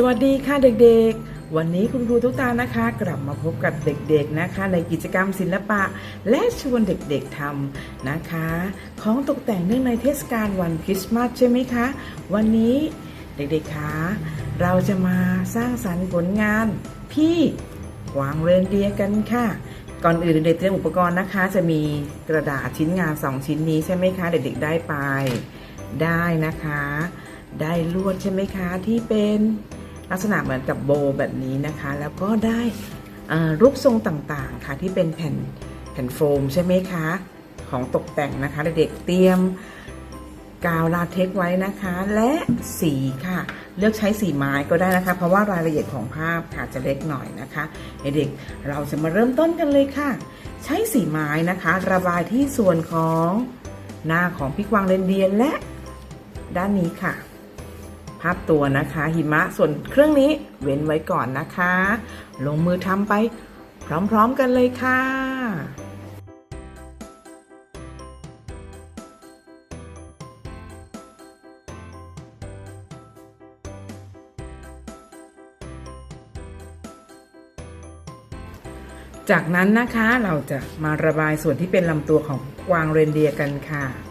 สวัสดีค่ะเด็กๆ วันนี้คุณครูทุกตานะคะ กลับมาพบกับเด็กๆนะคะ ในกิจกรรมศิลปะ และชวนเด็กๆทำนะคะ ของตกแต่งเนื่องในเทศกาลวันคริสต์มาสใช่ไหมคะ วันนี้เด็กๆคะเราจะมาสร้างสรรค์ผลงาน พี่วางเรนเดียกันค่ะ ก่อนอื่นเด็กๆเตรียมอุปกรณ์นะคะ จะมีกระดาษชิ้นงาน 2 ชิ้นนี้ใช่ไหมคะ เด็กๆได้ไปได้นะคะ ได้ลวดใช่ไหมคะที่เป็น ลักษณะเหมือนกับโบแบบนี้นะคะ แล้วก็ได้รูปทรงต่างๆค่ะที่เป็นแผ่นแผ่นโฟมใช่ไหมคะ ของตกแต่งนะคะเด็กๆเตรียมกาวลาเทคไว้นะคะ และสีค่ะ เลือกใช้สีไม้ก็ได้นะคะ เพราะว่ารายละเอียดของภาพค่ะจะเล็กหน่อยนะคะเด็กๆเราจะมาเริ่มต้นกันเลยค่ะ ใช้สีไม้นะคะ ระบายที่ส่วนของหน้าของพี่กวางเรนเดียร์และด้านนี้ค่ะ ภาพตัวนะคะหิมะส่วนเครื่องนี้เว้นไว้ก่อนนะคะ ลงมือทำไปพร้อมๆกันเลยค่ะจากนั้นนะคะเราจะมาระบายส่วนที่เป็นลำตัวของกวางเรนเดียกันค่ะ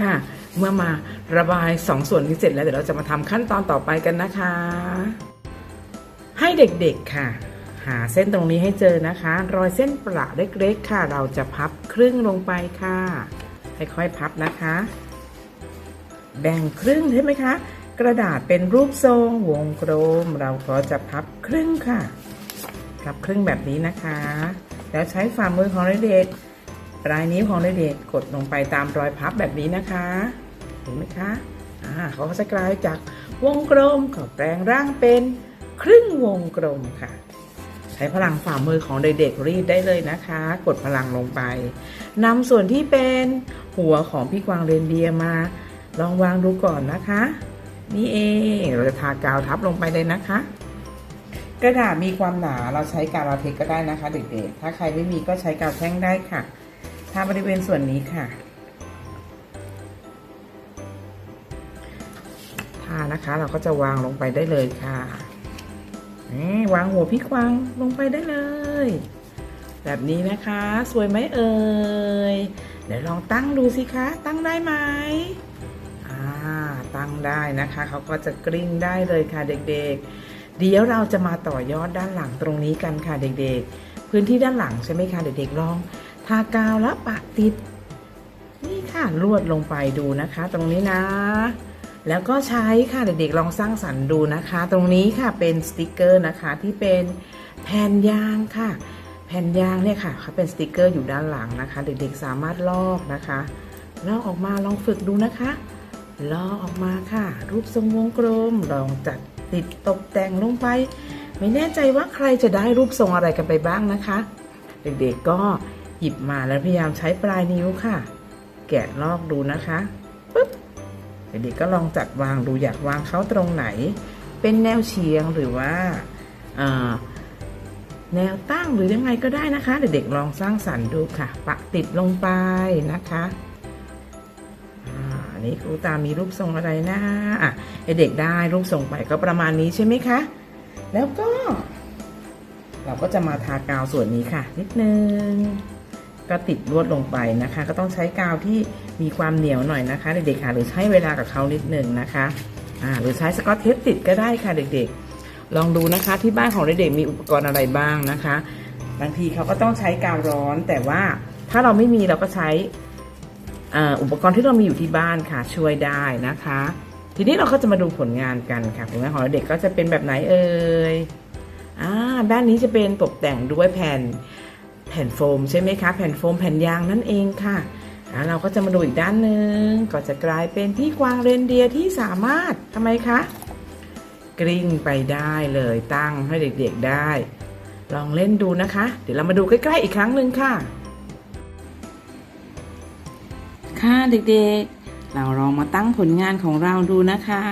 ค่ะ เมื่อมาระบายสองส่วนนี้เสร็จแล้วเดี๋ยวเราจะมาทำขั้นตอนต่อไปกันนะคะ ให้เด็กๆค่ะ หาเส้นตรงนี้ให้เจอนะคะ รอยเส้นประเล็กๆค่ะ เราจะพับครึ่งลงไปค่ะค่อยๆพับนะคะ แบ่งครึ่งใช่ไหมคะ กระดาษเป็นรูปทรงวงกลม เราก็จะพับครึ่งค่ะ พับครึ่งแบบนี้นะคะ แล้วใช้ฝ่ามือของเด็กๆ ปลายนิ้วของเด็กๆกดลงไปตามรอยพับแบบนี้นะคะ เห็นไหมคะอ่าเขาจะกลายจากวงกลมก็แปลงร่างเป็นครึ่งวงกลมค่ะ ใช้พลังฝ่ามือของเด็กๆรีดได้เลยนะคะ กดพลังลงไปนำส่วนที่เป็นหัวของพี่กวางเรนเดียมา ลองวางดูก่อนนะคะ นี่เองเราจะทากาวทับลงไปเลยนะคะ กระดาษมีความหนาเราใช้กาวลาเทคก็ได้นะคะ เด็กๆ ถ้าใครไม่มีก็ใช้กาวแท่งได้ค่ะ ทาบริเวณส่วนนี้ค่ะ ทานะคะเราก็จะวางลงไปได้เลยค่ะนี่วางหัวพี่กวางลงไปได้เลย แบบนี้นะคะ สวยไหมเอ่ย เดี๋ยวลองตั้งดูสิคะ ตั้งได้ไหมอ่า ตั้งได้นะคะ เขาก็จะกลิ้งได้เลยค่ะเด็กๆ เดี๋ยวเราจะมาต่อยอดด้านหลังตรงนี้กันค่ะเด็กๆ พื้นที่ด้านหลังใช่ไหมคะเด็กๆลอง ทากาวแล้วปะติด นี่ค่ะลวดลงไปดูนะคะ ตรงนี้นะ แล้วก็ใช้ค่ะเด็กๆลองสร้างสรรค์ดูนะคะ ตรงนี้ค่ะเป็นสติกเกอร์นะคะที่เป็นแผ่นยางค่ะ แผ่นยางเนี่ยค่ะเขาเป็นสติกเกอร์อยู่ด้านหลังนะคะ เด็กๆสามารถลอกนะคะลอกออกมาลองฝึกดูนะคะลอกออกมาค่ะ รูปทรงวงกลมลองจัดติดตกแต่งลงไป ไม่แน่ใจว่าใครจะได้รูปทรงอะไรกันไปบ้างนะคะ เด็กๆก็ หยิบมาแล้วพยายามใช้ปลายนิ้วค่ะ แกะลอกดูนะคะปึ๊บเด็กๆก็ลองจัดวางดูอยากวางเขาตรงไหน เป็นแนวเฉียงหรือว่าแนวตั้งหรือยังไงก็ได้นะคะ เด็กๆลองสร้างสรรค์ดูค่ะ ปะติดลงไปนะคะอ่าอันนี้ครูตามีรูปทรงอะไรนะอะเด็กได้รูปทรงไปก็ประมาณนี้ใช่ไหมคะ แล้วก็ เราก็จะมาทากาวส่วนนี้ค่ะ นิดนึง ก็ติดลวดลงไปนะคะ ก็ต้องใช้กาวที่มีความเหนียวหน่อยนะคะ เด็กๆค่ะหรือใช้เวลากับเขานิดหนึ่งนะคะอ่าหรือใช้สกอตเทปติดก็ได้ค่ะเด็กๆ ลองดูนะคะที่บ้านของเด็กๆมีอุปกรณ์อะไรบ้างนะคะ บางทีเขาก็ต้องใช้กาวร้อน แต่ว่าถ้าเราไม่มีเราก็ใช้อ่าอุปกรณ์ที่เรามีอยู่ที่บ้านค่ะช่วยได้นะคะ ทีนี้เราก็จะมาดูผลงานกันค่ะผลงานของเด็กก็จะเป็นแบบไหนเอ่ยอ่าด้านนี้จะเป็นตกแต่งด้วยแผ่น ผ่นโฟมใช่ไหมคะแผ่นโฟมแผ่นยางนั่นเองค่ะแล้วเราก็จะมาดูอีกด้านหนึ่งก็จะกลายเป็นพี่กวางเรนเดียร์ที่สามารถทำไมคะกลิ้งไปได้เลยตั้งให้เด็กๆได้ ลองเล่นดูนะคะ เดี๋ยวเรามาดูใกล้ๆอีกครั้งหนึ่งค่ะ ค่ะเด็กๆ เราลองมาตั้งผลงานของเราดูนะคะ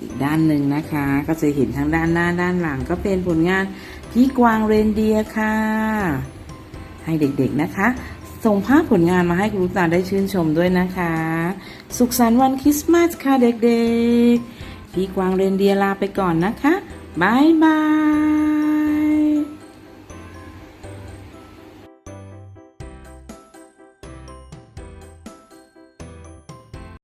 อีกด้านหนึ่งนะคะ ก็จะเห็นทั้งด้านหน้าด้านหลังก็เป็นผลงาน พี่กวางเรนเดียร์ค่ะ ให้เด็กๆนะคะ ส่งภาพผลงานมาให้คุณลูกตาได้ชื่นชมด้วยนะคะ สุขสันต์วันคริสต์มาสค่ะเด็กๆ พี่กวางเรนเดียร์ลาไปก่อนนะคะบายบาย